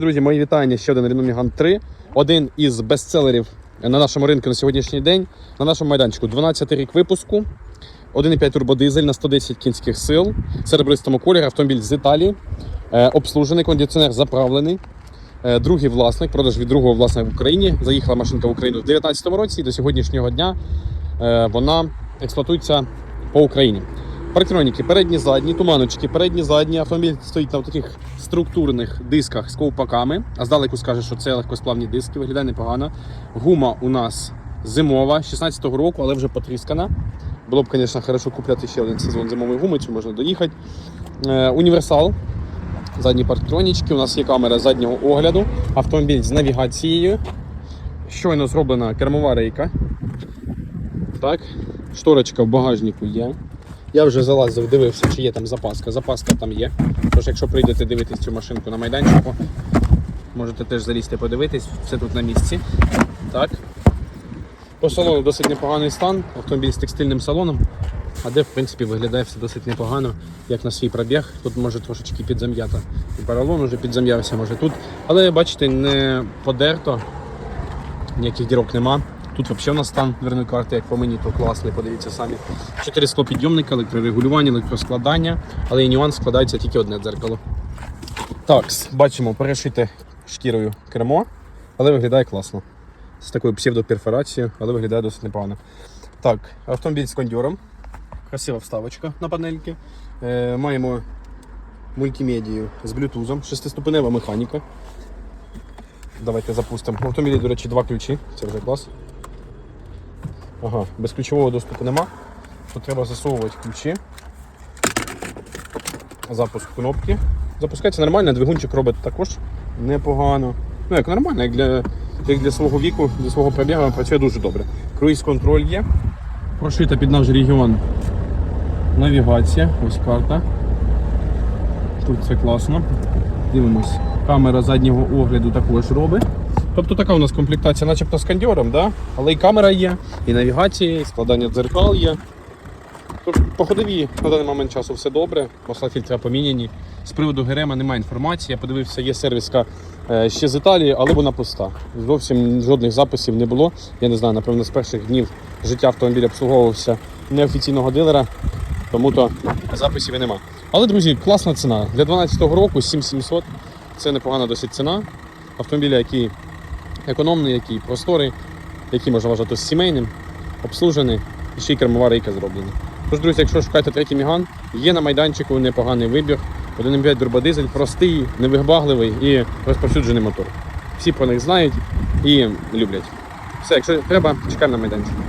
Друзі, мої вітання. Ще один Renault Megane 3. Один із бестселерів на нашому ринку на сьогоднішній день. На нашому майданчику 12 рік випуску. 1,5 турбодизель на 110 кінських сил. Серебристому кольорі. Автомобіль з Італії. Е, обслужений, кондиціонер заправлений. Е, другий власник, продаж від другого власника в Україні. Заїхала машинка в Україну в 2019 році і до сьогоднішнього дня е, вона експлуатується по Україні. Парктроніки, передні, задні, туманочки, передні, задні. Автомобіль стоїть на таких структурних дисках з ковпаками. А здалеку скаже, що це легкосплавні диски, виглядає непогано. Гума у нас зимова, 16-го року, але вже потріскана. Було б, звісно, хорошо купляти ще один сезон зимової гуми, чи можна доїхати. Е, універсал. Задні парктронічки, у нас є камера заднього огляду, автомобіль з навігацією. Щойно зроблена кермова рейка. Так, шторочка в багажнику є. Я вже залазив, дивився, чи є там запаска. Запаска там є. Тож, якщо прийдете дивитись цю машинку на майданчику, можете теж залізти подивитись, все тут на місці. Так. По салону досить непоганий стан, автомобіль з текстильним салоном, а де в принципі виглядає все досить непогано, як на свій пробіг. Тут може трошечки підзам'ята. І поролон вже підзам'явся, може тут. Але бачите, не подерто, ніяких дірок нема. Тут взагалі у нас стан дверної карти, як по мені, то класний, подивіться самі. Чотири склопідйомника, електрорегулювання, електроскладання, але і нюанс складається тільки одне дзеркало. Так, бачимо, перешите шкірою кермо, але виглядає класно. З такою псевдоперфорацією, але виглядає досить непогано. Так, автомобіль з кондьором. Красива вставочка на панельки. Е, маємо мультимедію з блютузом, шестиступенева механіка. Давайте запустимо. В автомобілі, до речі, два ключі, це вже клас. Ага, без ключового доступу нема. Тут треба засовувати ключі. Запуск кнопки. Запускається нормально, двигунчик робить також непогано. Ну, як нормально, як для, як для свого віку, для свого пробігу працює дуже добре. Круїз контроль є. Прошита під наш регіон навігація, ось карта. Тут це класно. Дивимось. Камера заднього огляду також робить. Тобто така у нас комплектація, начебто з кондьором, да? але і камера є, і навігація, і складання дзеркал є. По ходові на даний момент часу все добре, масла фільтра поміняні. З приводу ГРМ немає інформації. Я подивився, є сервіска е, ще з Італії, але вона пуста. Зовсім жодних записів не було. Я не знаю, напевно, з перших днів життя автомобіля обслуговувався неофіційного дилера, тому то записів і нема. Але, друзі, класна ціна. Для 2012 року 7700 це непогана досить ціна. Автомобіля, який економний, який просторий, який можна вважати сімейним, обслужений і ще й кермова рейка зроблена. Тож, друзі, якщо шукаєте третій міган, є на майданчику непоганий вибір. 1,5 турбодизель, простий, невигбагливий і розповсюджений мотор. Всі про них знають і люблять. Все, якщо треба, чекаємо на майданчику.